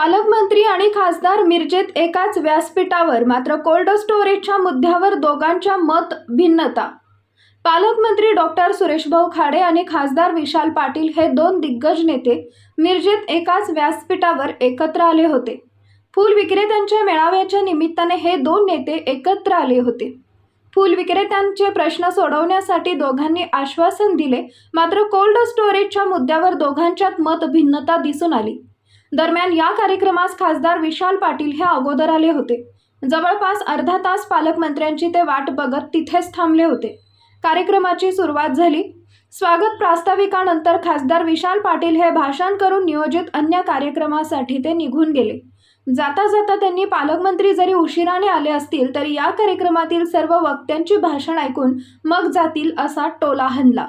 पालकमंत्री आणि खासदार मिरजेत एकाच व्यासपीठावर मात्र कोल्ड स्टोरेजच्या मुद्द्यावर दोघांच्या मत भिन्नता. पालकमंत्री डॉक्टर सुरेशभाऊ खाडे आणि खासदार विशाल पाटील हे दोन दिग्गज नेते मिरजेत एकाच व्यासपीठावर एकत्र आले होते. फूल विक्रेत्यांच्या मेळाव्याच्या निमित्ताने हे दोन नेते एकत्र आले होते. फुल विक्रेत्यांचे प्रश्न सोडवण्यासाठी दोघांनी आश्वासन दिले मात्र कोल्ड स्टोरेजच्या मुद्द्यावर दोघांच्यात मत भिन्नता दिसून आली. दरम्यान या कार्यक्रमास खासदार विशाल पाटील हे अगोदर आले होते. जवळपास अर्धा तास पालकमंत्र्यांची ते वाट बघत तिथेच थांबले होते. कार्यक्रमाची सुरुवात झाली. स्वागत प्रास्ताविकानंतर खासदार विशाल पाटील हे भाषण करून नियोजित अन्य कार्यक्रमासाठी ते निघून गेले. जाता जाता त्यांनी पालकमंत्री जरी उशिराने आले असतील तरी या कार्यक्रमातील सर्व वक्त्यांची भाषण ऐकून मग जातील असा टोला हणला.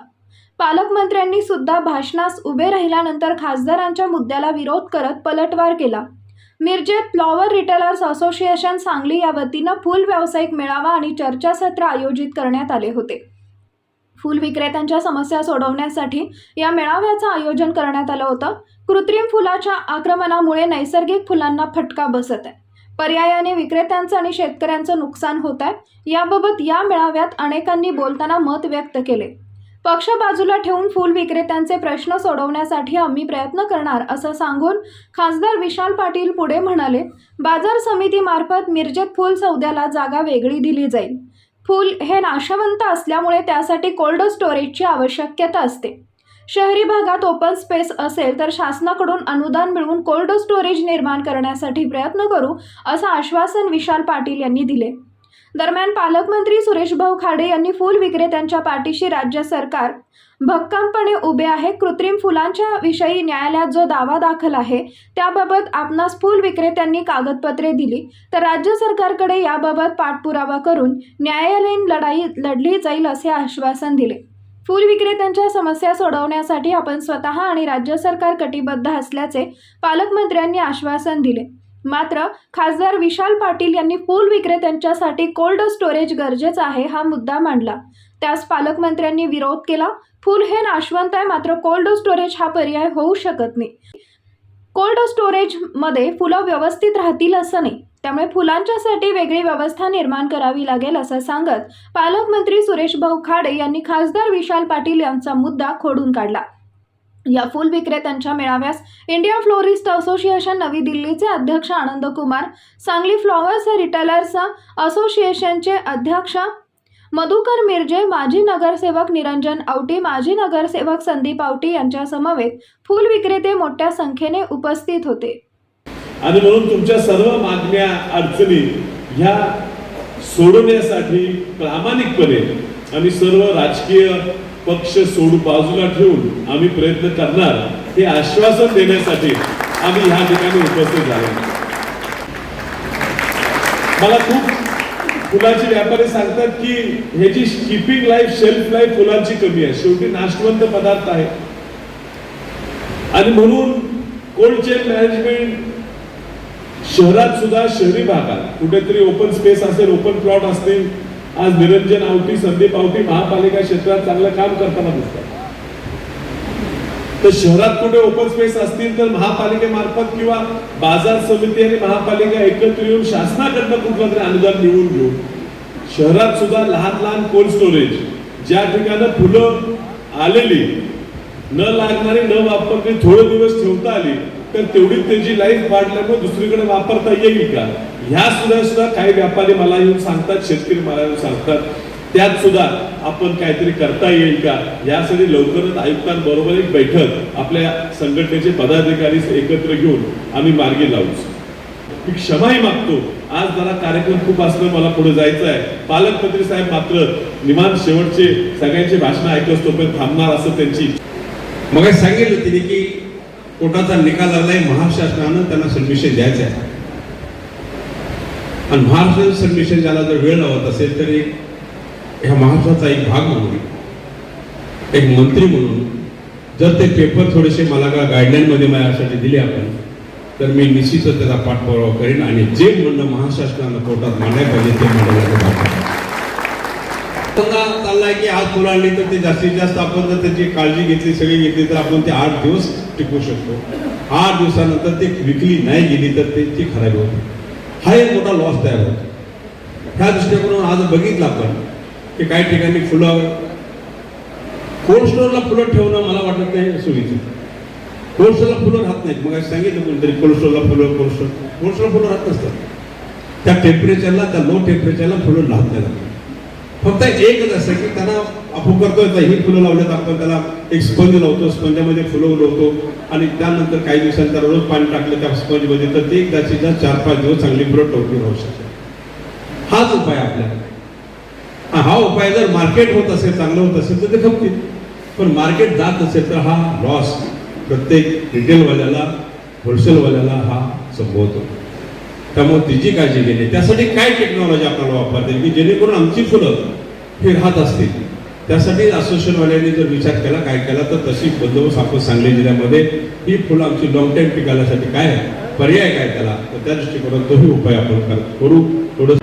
पालकमंत्र्यांनी सुद्धा भाषणास उभे राहिल्यानंतर खासदारांच्या मुद्द्याला विरोध करत पलटवार केला. मिरजेत फ्लॉवर रिटेलर्स असोसिएशन सांगली या वतीनं फुल व्यावसायिक मेळावा आणि चर्चासत्र आयोजित करण्यात आले होते. फुल विक्रेत्यांच्या समस्या सोडवण्यासाठी या मेळाव्याचं आयोजन करण्यात आलं होतं. कृत्रिम फुलाच्या आक्रमणामुळे नैसर्गिक फुलांना फटका बसत आहे. पर्यायाने विक्रेत्यांचं आणि शेतकऱ्यांचं नुकसान होत आहे. याबाबत या मेळाव्यात अनेकांनी बोलताना मत व्यक्त केले. पक्ष बाजूला ठेवून फुल विक्रेत्यांचे प्रश्न सोडवण्यासाठी आम्ही प्रयत्न करणार असं सांगून खासदार विशाल पाटील पुढे म्हणाले बाजार समितीमार्फत मिरजेत फूल सौद्याला जागा वेगळी दिली जाईल. फूल हे नाशवंत असल्यामुळे त्यासाठी कोल्ड स्टोरेजची आवश्यकता असते. शहरी भागात ओपन स्पेस असेल तर शासनाकडून अनुदान मिळवून कोल्ड स्टोरेज निर्माण करण्यासाठी प्रयत्न करू असं आश्वासन विशाल पाटील यांनी दिले. दरम्यान पालकमंत्री सुरेशभाऊ खाडे यांनी फुल विक्रेत्यांच्या पाठीशी राज्य सरकार भक्कमपणे उभे आहे. कृत्रिम फुलांच्या विषयी न्यायालयात जो दावा दाखल आहे त्याबाबत आपणास फूल विक्रेत्यांनी कागदपत्रे दिली. तर राज्य सरकारकडे याबाबत पाठपुरावा करून न्यायालयीन लढाई लढली जाईल असे आश्वासन दिले. फुल विक्रेत्यांच्या समस्या सोडवण्यासाठी आपण स्वतः आणि राज्य सरकार कटिबद्ध असल्याचे पालकमंत्र्यांनी आश्वासन दिले. मात्र खासदार विशाल पाटील यांनी फूल विक्रेत्यांच्यासाठी कोल्ड स्टोरेज गरजेचं आहे हा मुद्दा मांडला. त्यास पालकमंत्र्यांनी विरोध केला. फूल हे नाशवंत आहे मात्र कोल्ड स्टोरेज हा पर्याय होऊ शकत नाही. कोल्ड स्टोरेजमध्ये फुलं व्यवस्थित राहतील असं नाही. त्यामुळे फुलांच्यासाठी वेगळी व्यवस्था निर्माण करावी लागेल असं सांगत पालकमंत्री सुरेश भाऊ खाडे यांनी खासदार विशाल पाटील यांचा मुद्दा खोडून काढला. या फुल विक्रेत्यांच्या मेळाव्यास इंडियन फ्लोरिस्ट असोसिएशन नवी दिल्लीचे अध्यक्ष आनंद कुमार सांगली फ्लॉवर्स रिटेलर्स असोसिएशनचे अध्यक्ष मधुकर मिरजे माजी नगरसेवक निरंजन आवटी माजी नगरसेवक संदीप आवटी यांच्या समवेत फुल विक्रेते मोठ्या संख्येने उपस्थित होते. आणि म्हणून तुमच्या सर्व मागण्या अडचणी ह्या सोडवण्यासाठी प्रामाणिकपणे आणि सर्व राजकीय पक्ष सोडू बाजूला ठेवून आम्ही प्रयत्न करणार हे आश्वासन देण्यासाठी आम्ही ह्या ठिकाणी उपस्थित झालो. मला खूप फुलाचे व्यापारी सांगतात की ह्याची किपिंग लाईफ शेल्फ लाईफ फुलांची कमी आहे. शेवटी नाशवंत पदार्थ आहे. आणि म्हणून कोल्ड चेन मॅनेजमेंट शहरात सुद्धा शहरी भागात कुठेतरी ओपन स्पेस असेल ओपन प्लॉट असतील आज निरंजन आवटी संदीप आवटी महापालिका क्षेत्रात चांगलं काम करताना दिसतात. तर शहरात कुठे ओपन स्पेस असतील तर महापालिकेमार्फत किंवा बाजार समिती आणि महापालिका एकत्र येऊन शासनाकडनं कुठलं तरी अनुदान निवडून घेऊन शहरात सुद्धा लहान लहान कोल्ड स्टोरेज ज्या ठिकाणी फुलं आलेली न लागणारी न वापरली थोडे दिवस ठेवता आली तर तेवढी त्याची लाईफ वाढल्यामुळे दुसरीकडे वापरता येईल का? ह्या सुद्धा सुद्धा काही व्यापारी मला येऊन सांगतात शेतकरी मला येऊन सांगतात. त्यात सुद्धा आपण काहीतरी करता येईल का? यासाठी लवकरच आयुक्तांबरोबर एक बैठक आपल्या संघटनेचे पदाधिकारी एकत्र घेऊन आम्ही मार्गी लावू. मी क्षमाही मागतो आज जरा कार्यक्रम खूप असलं मला पुढे जायचं आहे. पालकमंत्री साहेब मात्र निमान शेवटचे सगळ्यांचे भाषण ऐकत तोपर्यंत थांबणार असं त्यांची मग सांगितलं तिने की कोर्टाचा निकाल लागलाय महाराष्ट्रानं त्यांना सबमिशन द्यायचं आहे आणि महाराष्ट्र सबमिशन ज्याला जर वेळ लावत असेल तर एक ह्या महाराष्ट्राचा एक भाग म्हणून एक मंत्री म्हणून जर ते पेपर थोडेसे मला का गाईडलाईनमध्ये माझ्यासाठी दिले आपण तर मी निश्चितच त्याचा पाठपुरावा करेन आणि जे म्हणणं महाशासनानं कोर्टात मांडायला पाहिजे ते मांडायला धंदा चाललाय की आज फुलं तर ते जास्तीत जास्त आपण जर त्याची काळजी घेतली सगळी घेतली तर आपण ते आठ दिवस टिकू शकतो. आठ दिवसानंतर ते विकली नाही गेली तर त्याची खराबी होते. हा एक मोठा लॉस तयार होतो. ह्या दृष्टिकोनातून आज बघितलं आपण की काही ठिकाणी फुलं कोल्ड स्टोअरला फुलं ठेवणं मला वाटत नाही सुविधा कोल्ड स्टोअरला फुलं राहत नाहीत. मग सांगितलं कोणतरी कोल्ड स्टोअरला फुलं कोल्ड स्टोअर कोल्ड स्टोअरला फुलं राहत नसतात. त्या टेम्परेचरला त्या लो टेम्परेचरला फुलं राहत नाही फक्त एकच असं की त्यांना आपण करतोय तर ही फुलं लावल्यात आपण त्याला एक स्पंज लावतो स्पंजामध्ये फुलं लावतो आणि त्यानंतर काही दिवसांनी त्याला रोज पाणी टाकलं त्या स्पंजमध्ये. तर ते जास्तीत जास्त चार पाच दिवस चांगली फुलं टोकली राहू शकते. हाच उपाय आपल्याला. हा- हा उपाय जर मार्केट होत असेल चांगलं होत असेल तर ते खपतील. पण मार्केट जात असेल तर हा लॉस प्रत्येक रिटेलवाल्याला होलसेलवाल्याला हा संभवतो. त्यामुळे तिची काळजी घेणे त्यासाठी काय टेक्नॉलॉजी आपल्याला वापरता येईल? की जेणेकरून आमची फुलं ही राहत असतील. त्यासाठी असोसिएशनवाल्यांनी जर विचार केला काय केला तर तशी बंदोबस्त आपण सांगली जिल्ह्यामध्ये ही फुलं आमची लॉंग टाईम पिकाल्यासाठी काय आहे? पर्याय काय त्याला? तर त्या दृष्टिकोनात तोही उपाय आपण करू थोडं